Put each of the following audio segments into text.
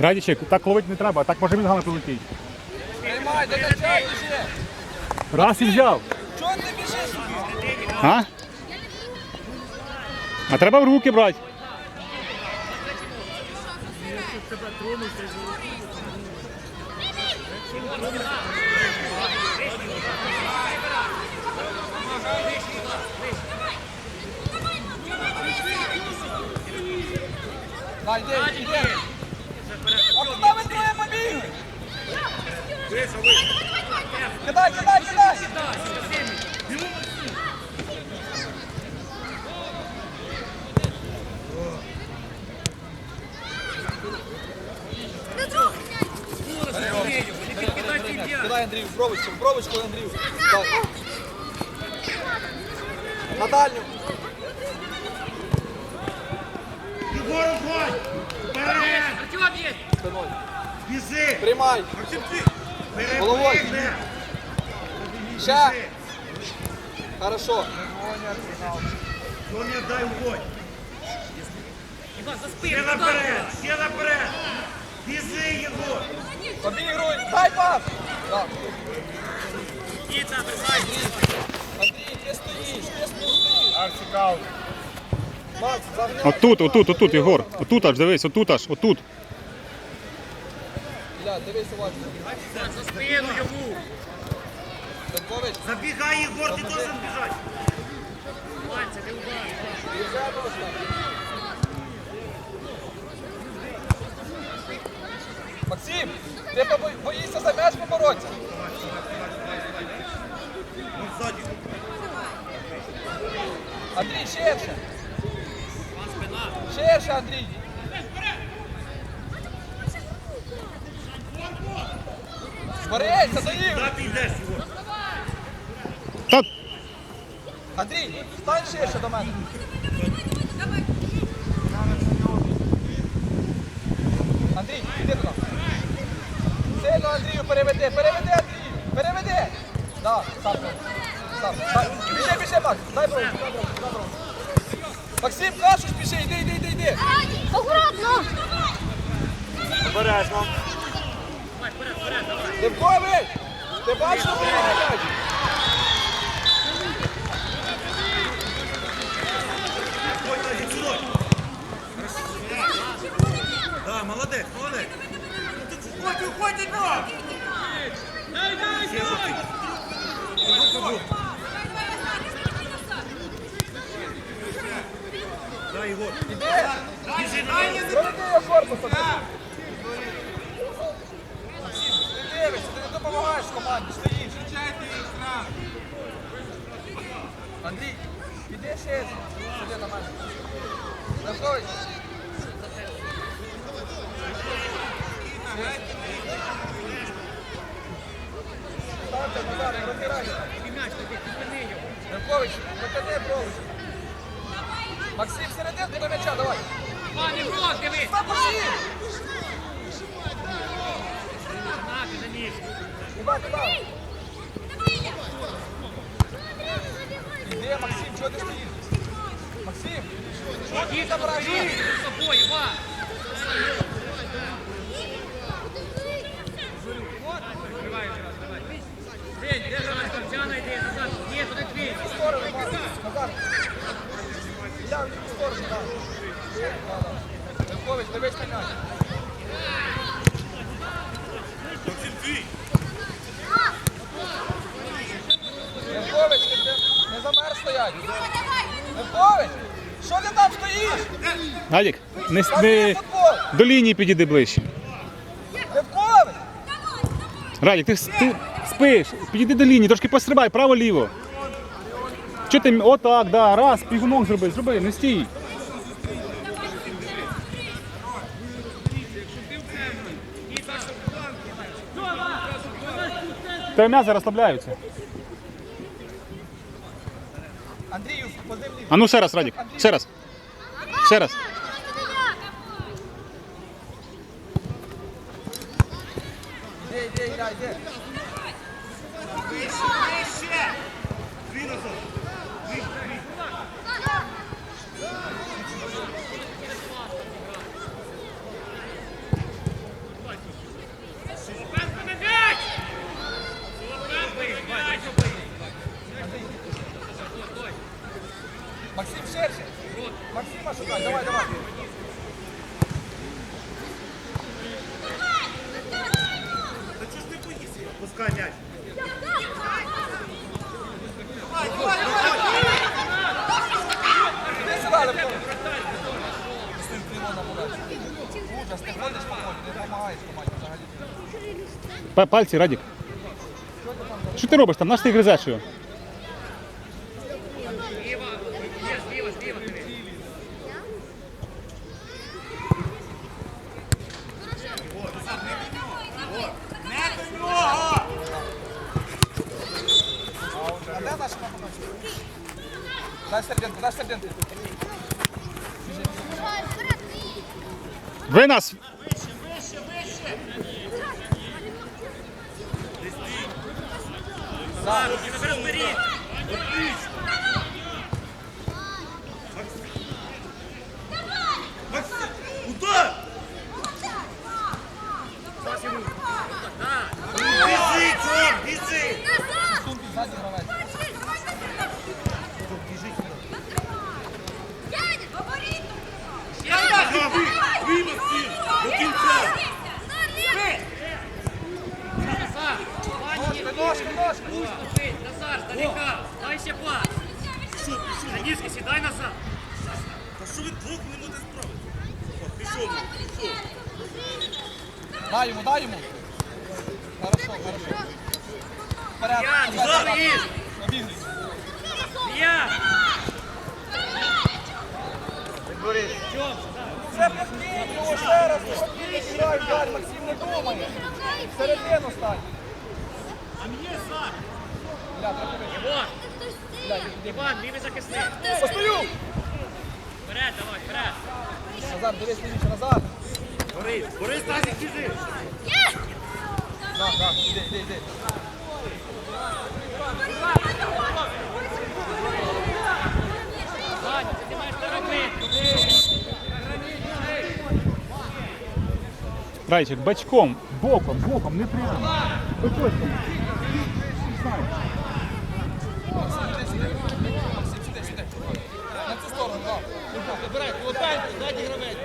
Радічек, так ловити не треба, так може він гами прилетить. Приймай, до м'яча біжи. Раз і взяв. Чого ти біжиш? А? А треба в руки брати. Дай, йди, йди. А куди ви троє побігли? Кидай, кидай, кидай. Кидай, Андрію, в бровочку, Андрію. На дальню. Уходь! Вперед! Артем есть! Головою. Перепригни! Ще. Хорошо. Тоня, дай уходь! Иван, за Ще спину! наперед! Ще наперед! Бізи, Єгор! Обігруй. Дай пас. Так. Никита, бросай! Андрій, ти стоїш, ти стоїш. Арсікал. Макс, загни. Отут, отут, отут, Єгор. Отут аж, дивись, отут аж, отут. Бля, дивись уважно. За спину ему! Данкович, Забігай, Єгор, ти должен біжати! Ванька, ты удар! біжи можна. Максим, ти побо- боїшся за м'яч поборотися? Ззаді. Андрій, ширше. Ширше, Андрій. Борися, доїв. Куди ти йдеш, Єгор? Та Андрій, стань ширше до мене. Андрій, іди туди. Сильно Андрію переведи, переведи, Андрію, переведи. Да, сам. Сам. Біжи, біжи, Макс, дай бро, дай бро, дай бро. Максим, кажу, біжи, йди, йди, йди, йди. Обережно. Левкович, ти бачиш, що сюди. Да, молодець, молодець. Уходь, уходь, Єгор! Ще один. Да, Єгор. Іди, Біжи, дай. проведи його корпусом. Максим, ти дивишся, ти не допомагаєш команді, стоїш. Андрій, іди ще сюди на мене. Левкович. Ставте назад, не розбирайся. Левкович, викиди брович. Максим, серединку до м'яча, давай. Ваня, игрок, дивись! Та пошли! На, ты за низ! Куда, куда? Іди, Максим, чого ти стоїш? Максим, чого ти забираєш? Бери с собой, Иван! Открывай еще раз, давай. День, держи нас, Артяна, иди назад. Нет, туда дверь. В сторону, Макс, назад. Я в ліву сторону, так. Да, да. Левкович, дивись на м'яч. Левкович, ти ти не замер стоять. Левкович, що ти там стоїш? Адік, не, не до лінії підійди ближче. Радік, ти, ти спиш, підійди до лінії, трошки пострибай, право-ліво. Чого ти, отак, да, раз, пігунок зроби, зроби, не стій. Та м'язи розслабляються. Андрію, по. А ну ще раз, Радік, ще раз. Ще раз. Максим, шерше! Максима шукай, давай, давай! взагалі. Па- Пальці, Радік. Що ти робиш там? Наш ти гризеш його? Ви нас! Вище, вище, зберіть. Максим, удар! Пас йому. Так. Біжи, чувак, біжи! Ззаді гравець. Давай, ви, Максим, до кінця! Назар, Ножки, ножки, ножки. Назар, здалека. Дай ще пас. Пішов, пішов. На ніжки сідай назад. Та що ви двох справити? О, Пішов, пішов. Дай йому, дай йому. Хорошо, хорошо. Вперед. Я, Назар, їж. Я. Тьом, Це підкинь його ще раз. Спокійно грай, грай, Максим не думає. Середину стань. Бля, треба Іван, Бля, іди, іди. Іван, лівий захисник. Постою! Вперед, давай, вперед. Назар, дивись лівіше, назад. Борис, Борис, Тазик, біжи! Так, так, іди, іди, іди. Ваня, це ти маєш так робити. Райчик, бачком, боком, боком, не прямо. Виходь. Вибирай, колотай, ззаді гравець.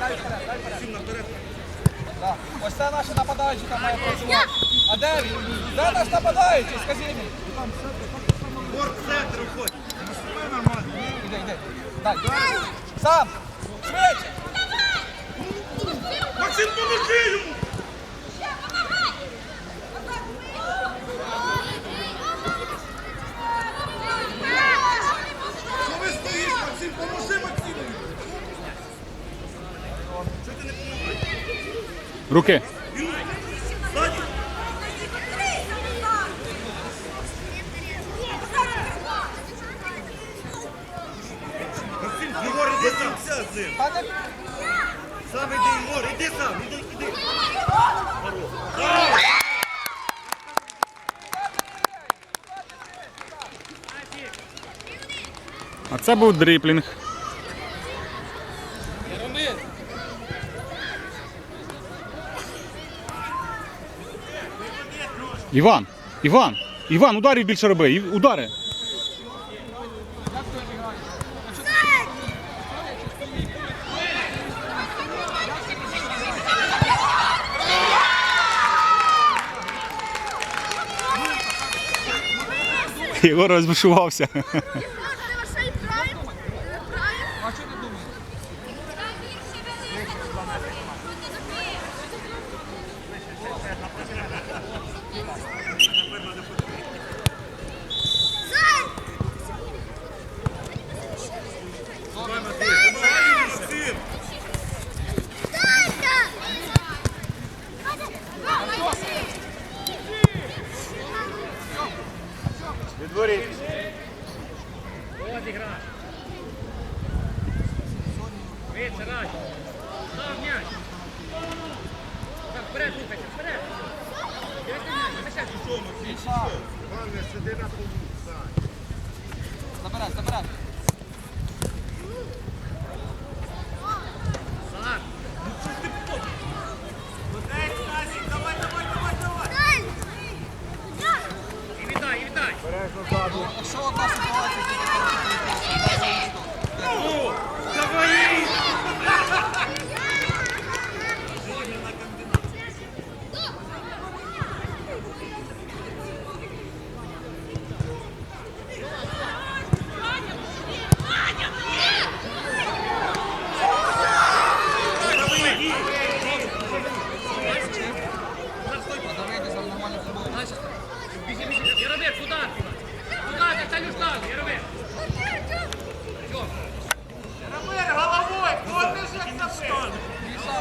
Вперед. Ось це наші нападаюча має працювати. А де він? Де наш нападаючий? Скажи мені. Борт центр уходь! Іди, іди. Дай. Сам. Швидше. Максим, поможи йому! Що ви стоїш, Максим? Поможи Максиму! Що ти не допомагаєш? Руки. Сам, іди, іди сам, іди, іди. А це був дріплінг. Іван, Іван, Іван, ударів більше роби, удари. Єгор розбушувався. Якщо одна ситуація, то... Давай!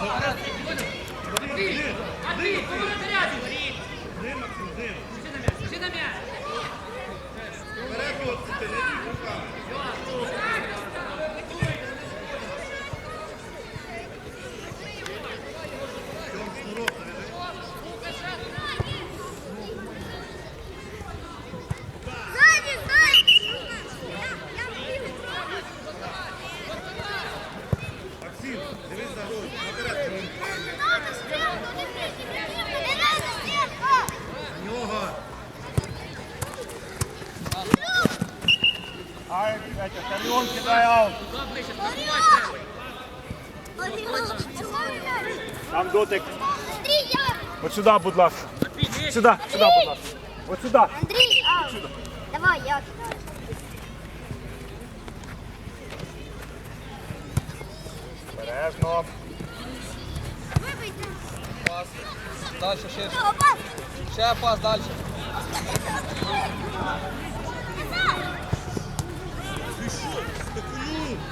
아, 네. Ай, Оріон кидає аут. Там дотик. Андрій, я! От сюди, будь ласка. Сюди, сюди, будь ласка. От сюди. Андрій, аут. Давай, я кидаю. Бережно. Пас. Дальше, ще. Ще пас, дальше. Lee.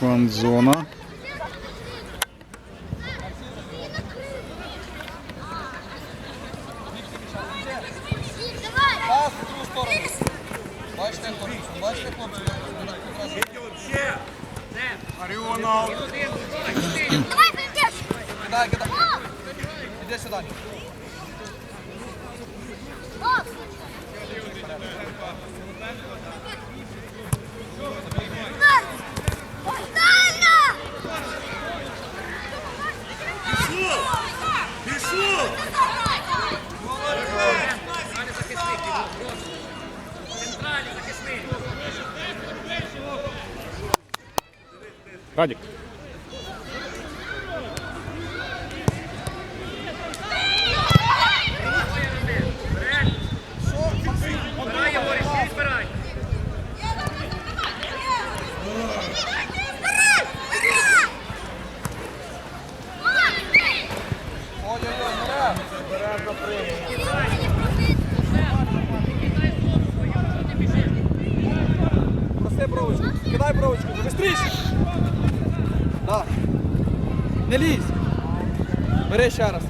Фан-зона. Радик. провочку, кидай провочку, быстріше. Так. Не лізь. Бери ще раз.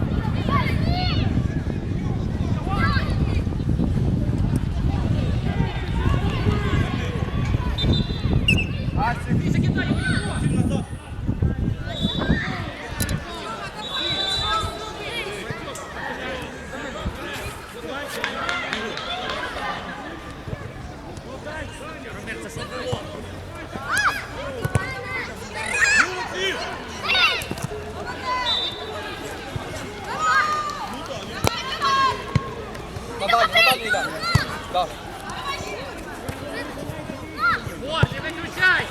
Боже, виключай!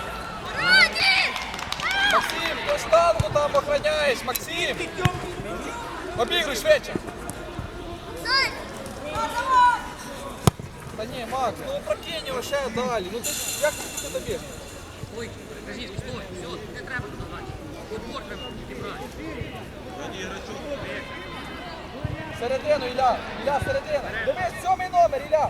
Максим, до штангу там охраняєш, Максим! Обігруй швидше! Та ні, Макс, ну прокинь його ще далі. Ну ти як ти добіж? Ой, кажіть, стой, все, не треба подавати. Отбор треба підібрати. Середину, Ілля, Ілля, середина. Дивись, сьомий номер, Ілля.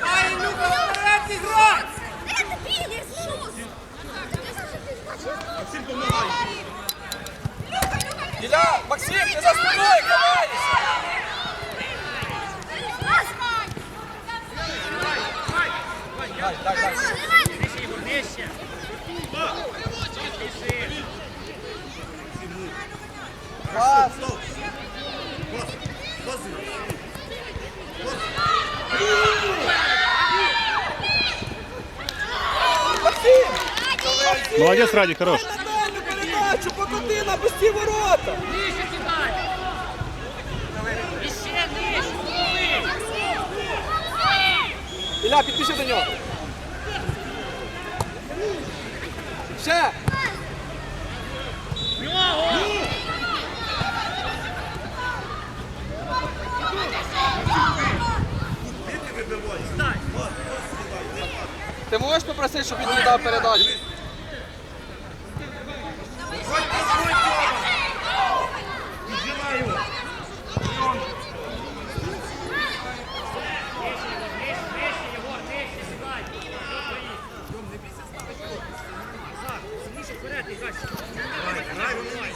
Давай, Люка, вперед, іграй! Это ты, Иисус! Максим, помагай. Ілля, Максим, ти за спиною ховаєшся. Дай, дай, дай. Нижче, Ігор, нижче. Спіши. Пас. Стоп. Пас. Паси. Максим! Молодець, Радік, хорош. Передачу, покоти на пусті ворота. Нижче кидай. І ще нижче. Ілля, підпиши до нього. Ще. Нього. Ти можеш попросити, щоб він не дав передачу? Ходь, ходь, Тьома. Піджимай його. Нижче, Єгор, нижче, сідай. Назад, сильніше вперед, іграй. Грай, грай.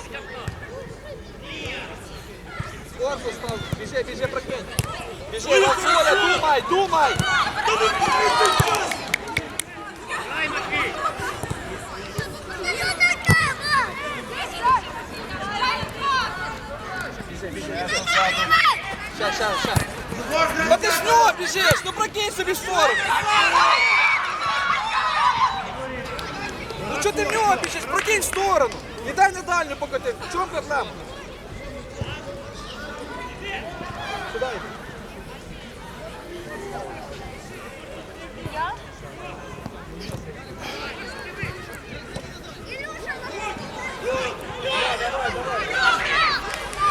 Корпус став. Біжи, біжи, прокинь. Біжи, Василя, думай, думай. Грай, Матвій. Ща, ща, ща. Ну ти ж в нього біжиш, ну прокинь собі в сторону. Ну чого ти в нього біжиш? Прокинь в сторону. І дай на дальню покоти. В чому проблема? Сюди. йди.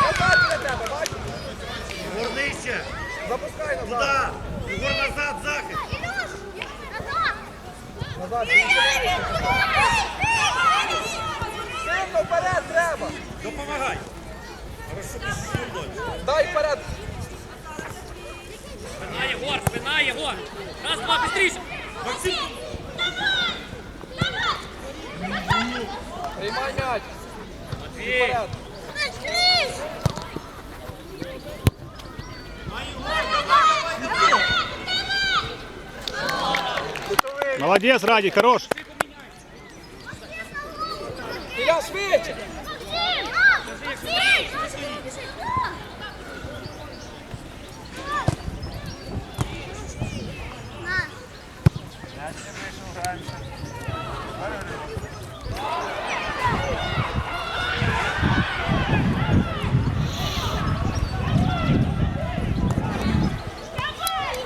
Я бачу на тебе, бачу. Ігор. Запускай назад. Туди. Ігор назад, захист. Назад. Сильно вперед треба. Допомагай. Дай вперед. Спина, Єгор, спина, Єгор. Раз, два, быстріше. Максим, Приймай м'яч. Матвій. Вперед. Молодець, Радік, хорош. Ілля, швидше.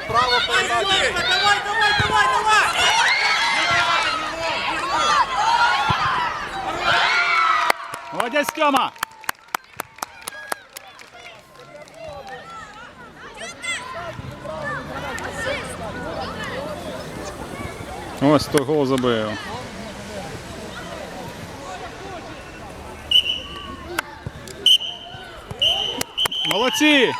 Право передачі. Давай, давай, давай, давай. Молодець, Тьома. Ось той гол забив. Молодці!